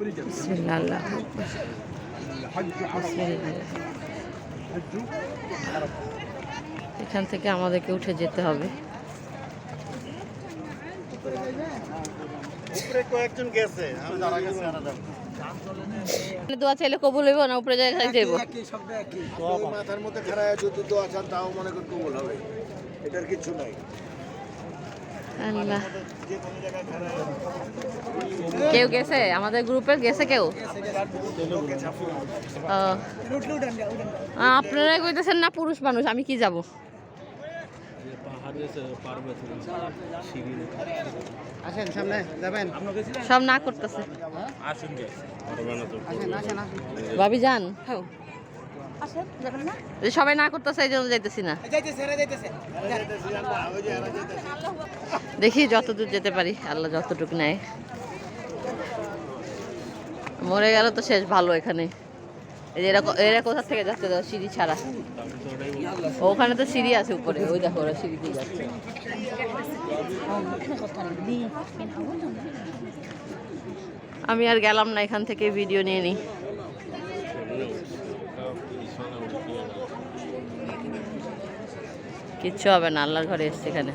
বিসমিল্লাহ। এখান থেকে আমাদেরকে উঠে যেতে হবে। দোয়া চাইলে কবুল হইব না উপরে যাই যাইব মাথার মধ্যে খারাপ যদি দোয়া চান তাও মনে করি কবুল হবে। এটার কিছু নাই। আল্লাহ। যে কোনো জায়গায় খারাপ কেউ গেছে? আমাদের গ্রুপের গেছে কেউ? ও। আপনারাই কইতেছেন না পুরুষ মানুষ আমি কি যাব? আসেন সামনে যাবেন। সব না করতেছে। ভাবি যান। সবাই না করতেছে এই জন্য যাইতেছি না। দেখি যতদূর যেতে পারি আল্লাহ যতটুকু নেয়। মরে গেল তো শেষ ভালো এখানে। এরা এরা কোথা থেকে যাচ্ছে দেখো, সিঁড়ি ছাড়া? ওখানে তো সিঁড়ি আছে উপরে ওই দেখো ওরা সিঁড়ি দিয়ে যাচ্ছে। আমি আর গেলাম না এখান থেকে ভিডিও নিয়ে নিই কিচ্ছু হবে না আল্লাহর ঘরে এসছে এখানে।